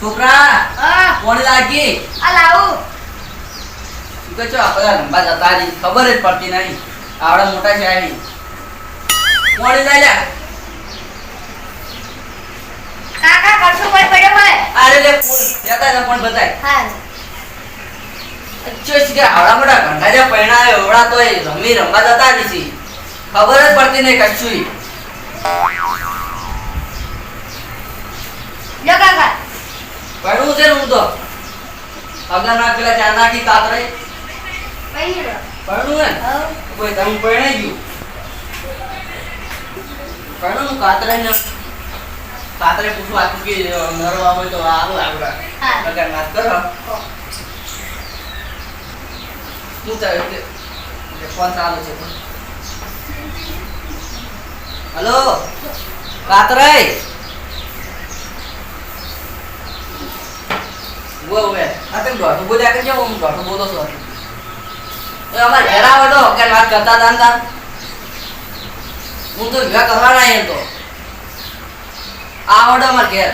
છોકરા કોણ લાગી. આ લાવું. શું કે છો? આપણા લંબા જતા રહી ખબર જ પડતી નહીં. આવડા મોટા છે આવી કોણ લઈ કાકા કરશું કોઈ પડ્યો હોય? અરે લે ફોન. દેતા પણ બતાય હા અચ્છો કે આવડા મોટા ઘંટા જે પૈણા એવડા તો રમી રમવા જતા રહી છે. ખબર જ પડતી નહીં કશું. જો કાકા પૈણું છે હું તો? અગર પેલા ચાર નાખી કાતરે કોઈ તમે ગયું. ને આખું કે નરવા હોય તો આવું આવડા અગર વાત કરો. ઓ, હું તો ફોન ચાલુ છે. હલો? કાતરે વો વે આ તેમ દોઢું બોલ્યા કે હું દોઢું બોલો છું. એ અમારે ઘેર આવે તો કે વાત કરતા હતા તાર. હું તો વિવાહ કરવાના એમ તો આવડો અમારે ઘેર.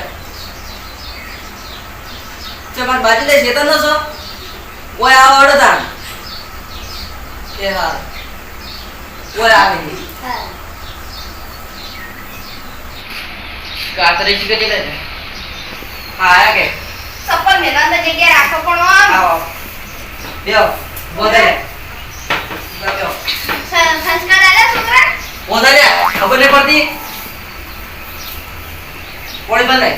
છે મારી બાજુ દે ચેતન નો છો? ઓય આવડો તાર. એ હા. ઓય આવી હા ચીકે ચીલે આયા કે? ચપ્પલ મેદાન અંદર જગ્યાએ રાખો પણ આમ બેઓ બોલે બેઓ સંસ્કાર આલે છોકરા? બોલે ખબર નહીં પડતી. કોણી બંધાય.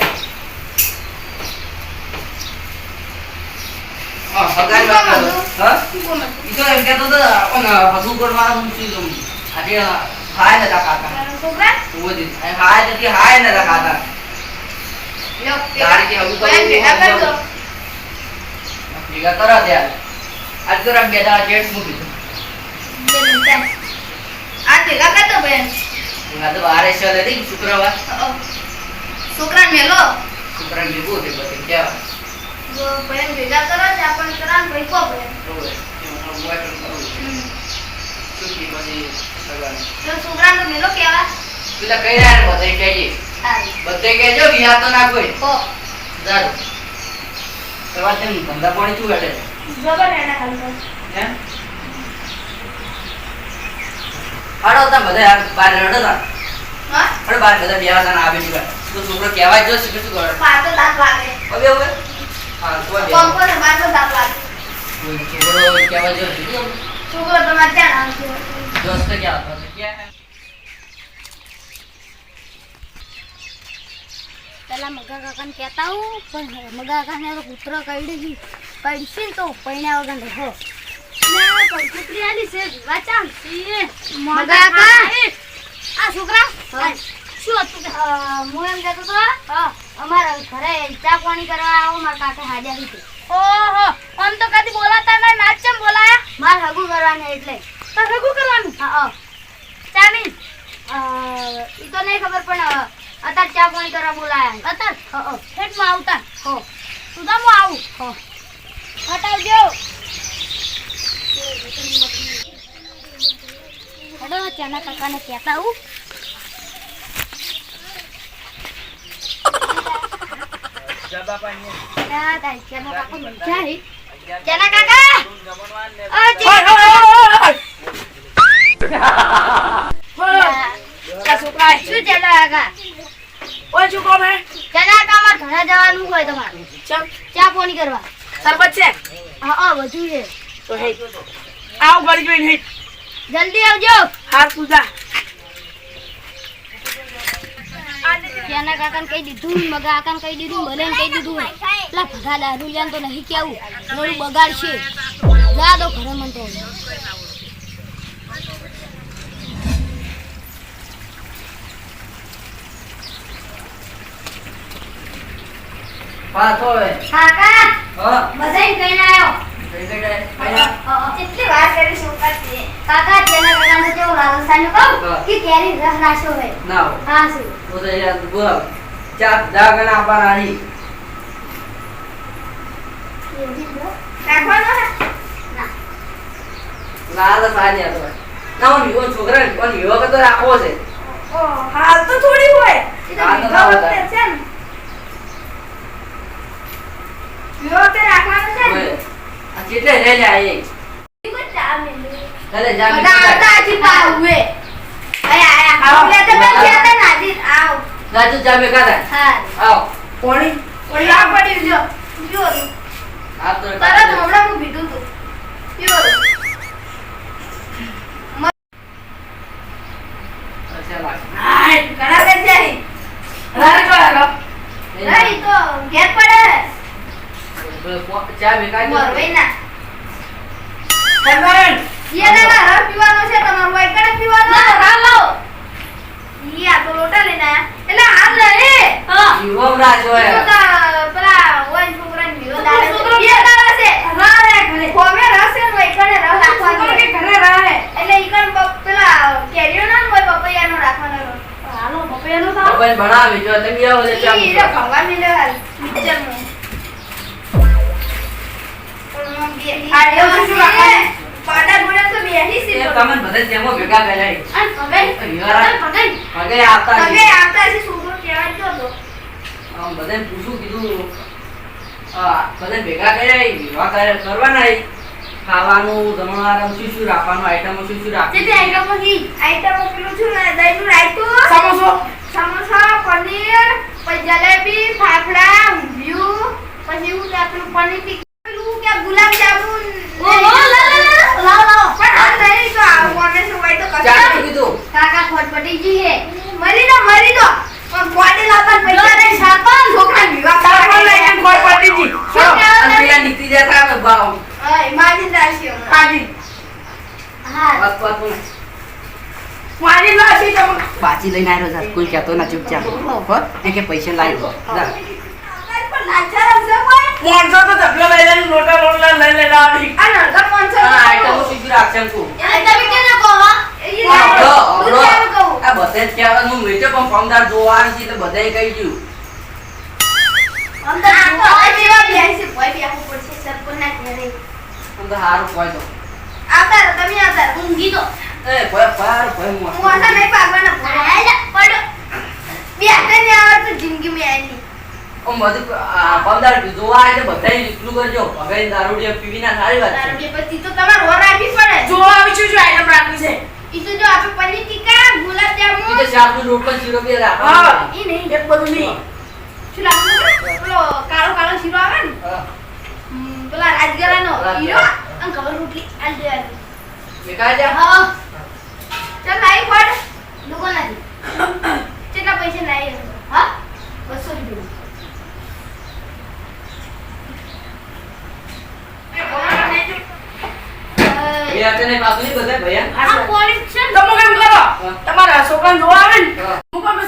હા સગાઈ વાત કરો હા? ઈ તો એમ કહેતો હતો પણ હસુકોટમાં હું શું કહું આજે હાય નતા ખાતા. છોકરા? હાય નથી હાય નતા ખાતા. લો તારી કે હજુ તો ભેગા કરો આજ તો રાખ બે દાડા મૂકી દો આ ભેગા કરજો બેન. આ તો વારે છે નથી શુક્રવાર. છોકરા મેલો? શુક્રવાર ભેગું પછી કહેવાય જો બેન ભેગા કરો છે આપણને કરાન ભાઈ કો બેન. બરોબર એમાં. મોબાઈલ પણ કરવું હમ. છૂટી પછી સગાને તો મેલો કેવા? પેલા કઈ રહ્યા બધા સારું બધે કહેજો વિયા તો ના કોઈ હો. જાજો સવાર તેમ ધંધા પાણી શું કાઢે જબર એના ખાલી હે? હાડો બધા યાર બાર રડો હતા હા? પણ બાર બધા બે હતા આવે તો છોકરો કહેવાય જો શીખે શું કરે પાર દાંત લાગે હવે હવે? હા તો બે પંપો ને માર દાંત લાગે છોકરો કહેવાય જો છોકરો તમારે ત્યાં આવશે. દોસ્ત ક્યાં ક્યાં? પેલા મગા કાકાને કહેતા હું પણ મગા કાકાને કૂતરો કરડી છે. પડશે તો પૈણા વગર હો. કુતરી આલી છે વાચામ મગા કાકા. આ છોકરા? હા. શું હતું કે? અ, હું એમ કહેતો તો અમારા ઘરે ચા પાણી કરવા આવો મારા કાકા હાજર હતી ઓહો આમ તો કદી બોલાતા નહીં નાચ ચમ બોલાયા? મારે હગું કરવાનું એટલે. તો હગું કરવાનું? હા. ચાની. ઈ તો નહીં ખબર પણ અ, અત્યારે ચા પાણી કરવા બોલાયા. અત્યારે હા હા. હેઠમાં આવતા. હો. સુદામો આવું. હો. હટાવજો. હેડો ચાના કાકાને કહેતા હું ના તારી ચાનો કાકો? જાય ચાના કાકા. ઓ કા છોકરા શું ચાના કાકા ઓય શું કોમે ચાના કાકા ઘરે જવાનું હોય તમારે. ચમ. ચા ફોન કરવા. સરબત છે? હા હા વધુ છે. તો હે. આવ ગળી જોઈને હે. જલ્દી આવજો. હા પૂજા. ચાના કાકાને કહી દીધું મગા કાકાને કહી દીધું ભલે કહી દીધું. પેલા ભગા દારૂ તો નહીં કેવું બગાડશે. જા દો ઘરે મન તો તો હવે. કાકા હા. બધાય કહીને આવ્યો કઈ જગ્યાએ? કેટલી વાર કરી છોકરા કાકા ચાના કાકાને કેવું લાલસાનું કહું કે કેરી રસ નાશો ના હા શું? તો તો યાર બોલ ચા લાલ હતો. ના હું છોકરા ને પણ કરતો રાખવો છે. હાલ તો થોડી હોય. હાલ તો વખતે હોય. છે ને. કેટલે લઈ લે આયે બધા આવતા હજી પાઉએ આયા આયા. આવો. તો મેં કહેતા ને હાજી. આવ. રાજુ ચા બે હા. આવ. કોણી? ઓલી આ પડ્યું જો. જો. આ તો તરત હમણાં હું પીધું તું. જો. ઘણા દે જાય રાર કરો રહી તો ઘેર પડે. ચા ના હરમન ઈ ના ના રસ પીવાનો છે તમારો વાઈ કડક પીવાનો ના રામ લાવો ઈ આ તો લોટા લઈને એટલે હાલ લે હા. જીવમ રાજ હોય તો તા પેલા ઓય છોકરાને વિરો દાડે છે. બે દાડા છે. રાર ઘરે. કોમે રસ છે વાઈ કડે રસ રાખવાનો. કે ઘરે રહે. એટલે ઈ કણ પેલા કેરીઓ ના હોય પપૈયાનો રાખવાનો. રસ. હાલો પપૈયાનો બપોરે ભણાવી જો તમે આવો ચા ભગવાન મિલે હાલ. ખાવાનું જમણવાર આમ શું શું રાખવાનું આઈટમો શું શું રાખવી આઈટમો આઈટમો પેલું છું ને દહીંનું રાયતું સમોસો. સમોસા પનીર પછી જલેબી ફાફડા ઊંધિયું પછી એવું કે પેલું પનીર ટિક્કા પેલું કે ગુલાબ જામુન ઓહો, લા, લા, લા, લાવો, લાવો. પણ આ નહીં તો આવું અમે શું હોય તો ચા કશું શું કીધું કાકા ખોટ પડી ગઈ હે મરી દો મરી દો. પણ ગોડે લાવતા પૈસા નહીં સાપન છોકરા વિવાહ લઈને કોઈ પટીજી ચલો અને પેલા નીતિ જતા આવે ભાવ. હા ઇમાજિનદાર છે પાજી હા. બસ બસ મારી લાસી તમે બાજી લઈને આવ્યો જા કોઈ કહેતો ના ચૂપચાપ. હો. એ કે પૈસા લાવ્યો જા. પણ? મોણસો તો ધબલો લઈ લઈને લોટા લોટા લઈ લઈને આવી આ નળગા પાંચસો આઈટમો આપો. શું શું રાખશે એમ આ બધે જ કહેવાનું હું વેચો પણ ફોર્મદાર જોવા આવી છે એટલે બધાએ કહી ગયું. તો જેવા હારું કોઈ આવતા તમે આવતા ઊંઘી એ કોઈ કોઈ હું નહીં પાડવાના પડો. બે આવડતું બધું જોવા એટલે બધાએ એટલું કરજો. ભગાઈ દારૂડિયા પીવી ના સારી વાત તારું છે પછી તો તમારે વર રાખવી પડે. જો આવી છું જો આઈટમ રાખવી છે. ઈ તો જો આપણે પનીર ટીક્કા, ગુલાબ એ જામુન, તો શાકનું રોટલો શીરો બે હા રાખવાનો ઈ નહીં. એક બધું નહીં શું લાગતું? પેલો કાળો કાળો શીરો આવે ને હા. પેલા રાજગરાનો રાજગરા. હીરો અને ખબર રોટલી આલ દેવાની. દેખાય છે હા. ચાલ લાવી પડ. લોકો નથી કેટલા પૈસા લાવી હા બસો રૂપિયા એ હાથે નહીં પાછું ભૈયા આ પોલીસ છે ને? તમે કરો? તમારા છોકરાને જોવા આવે ને? હા.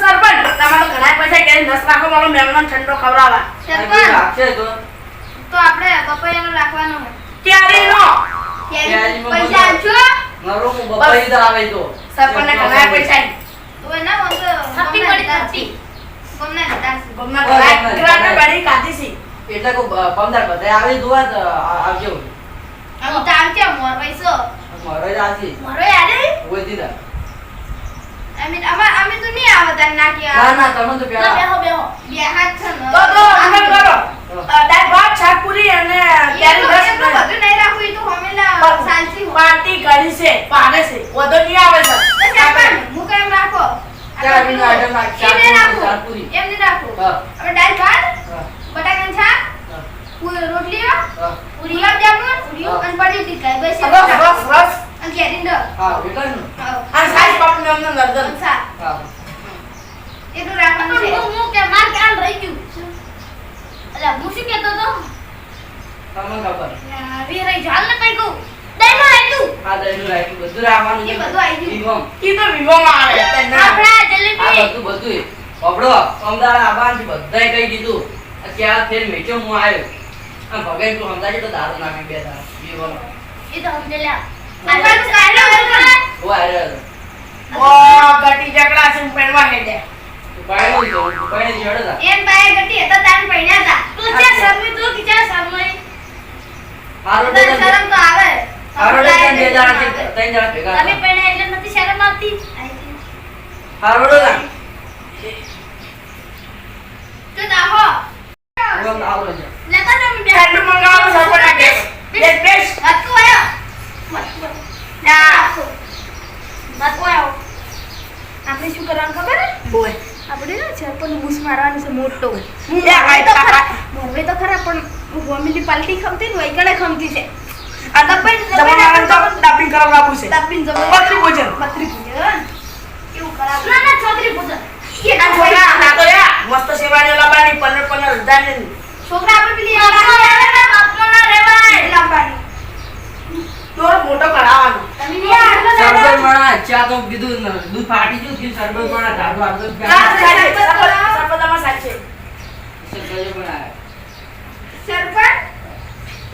સરપંચ તમારો ઘણા પૈસા ક્યાંય દસ લાખો મારો મહેમાન ઠંડો ખવડાવવા. આ તો. તો આપણે પપૈયાનો રાખવાનો ત્યારે નો પૈસા આપજો. મારો હું બપાઈ તો આવે તો. સરપંચને ઘણા પૈસા. તો એના હોય તો થપ્પી પડી, તે થપ્પી. ગમે તે દાસી. ગમના હા, ગમના ઘણા ઘણા. કાઢી છે એટલે કો પમદાર બધા આવી જોવા આવજો. આમ તાર કે મોરવાઈ છો. મારો જ આજી? મોરવાઈ ઓય દીદા અમે અમાર અમે તો નહીં આવતા ના કે ના ના તમે તો પેલા. બેહો બેહો. બે હાથ છે તો તો અમે કરો. દાળ ભાત શાક પૂરી અને ત્યારે તો બધું નહીં રાખવું, તો હમેલા શાંતિ. પાર્ટી કરી છે પાડે છે. વધુ નહીં આવે છે. તો હું કેમ રાખો? મિનિટ આઈટમ રાખ. ચાર પૂરી. એમ નહીં રાખવું. હા. આપણે દાળ ભાત, બટાકાનું શાક, હા, હા. ગુલાબ જામુન. અને પનીર ટીક્કા. બસ બસ બસ બસ. અને કેરીનો રસ. હા એટલા હા. અને સાઈઝ પાપડી અમને ગરદન અને શાક. હા એટલું રાખવાનું છે. હું હું કે માર ક્યાં રહી ગયું. અલા હું શું કહેતો તો તમને ખબર. વી રહી જાલ ને કઈ કહું. રાખ્યું. રાખ્યું. બધું રાખવાનું છે. બધું આવી ગયું. વિવમ. ઈ તો વિવોમાં આવે. આપડા જલેબી. આ બધું બધું. ઓબડો અમદાવાદ આવવાનું બધાય કહી દીધું. અત્યારે ફેર મેચો હું આવ્યો. આ ભગાઈ તું સમજાય તો દારૂ નાખી બે દારૂ વિવમ. એ તો સમજે લ્યા આપવાનું કાલે ઓ આયરો ઓ ગટી જકડા છે પેણવા હેડે. પાણી તો પાણી જોડે એમ બાય ગટી હતા તાન પૈણા હતા તું. ક્યાં શરમી તું કે ક્યાં શરમાઈ? હારો તને શરમ તો આવે. હારો ડે બે જણા ત્રણ જણા ભેગા તમે હતા. એટલે નથી શરમ આવતી હારો તો દાહો વિવમ આવરો છે લેતા તમે બે ઠંડુ મંગાવો સરપંચ આ ગેસ ગેસ ગેસ બોય આપણે ને સરપંચ બૂસ મારવાનું છે મોટો એ આ તો ખરા તો ખરા પણ ગોમીની પાલટી ખમતી ને વૈકણે ખમતી છે. આ જમણવાળાને તો ડાપિંગ કરાવડાવવું છે. તાપીન જબર પત્રી ભોજન. પત્રી ભોજન? એવું કરાવું ના ના પૂછો છોકરા મસ્ત સેવાની પંદર પંદર આપણે પેલી મોટો કરાવવાનો તમે નહીં આટલો સરબત બના ચા તો કીધું દૂધ ફાટી ગયું કીધું સરબત બના ઢાળો આગળ સાચે. સરબત. સરપંચ?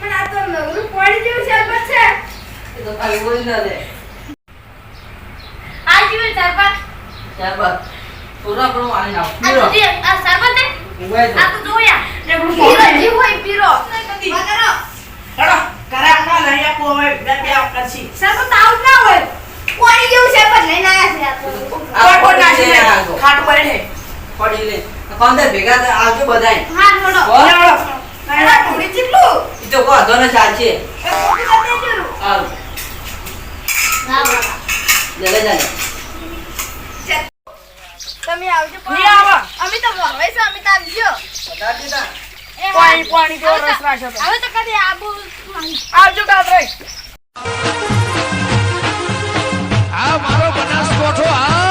પણ આ તો નવરું પાણી જેવું શરબત છે. એ તો ખાલી બોલી ના દે આ જીવે શરબત શરબત થોડા પણ મારી નાખ. આ આ શરબત છે? આ તો જોયા. ને પીરો જીવ હોય પીરો. બગરો હેડો, કરાવતા લઈ આપો હવે બે બે કરશી. શરબત આવ ના હોય. પાણી જેવું શરબત લઈને આયા છે આ તો. કોણ કોણ પડી જાય? આગળ. ખાટું પડી લે. કોંદે ભેગા આવજો બધાય. હા થોડો. થોડી ઈ તો એ ના. જલે જલે તમે આવજો આવા. અમે તો મોરવે છે અમે તો આવજો બધા દીધા પાણી પાણી હવે તો- રસ નાખ્યો હવે તો કદી આબુ આવજો કાતરે આ મારો બનાસકોઠો આ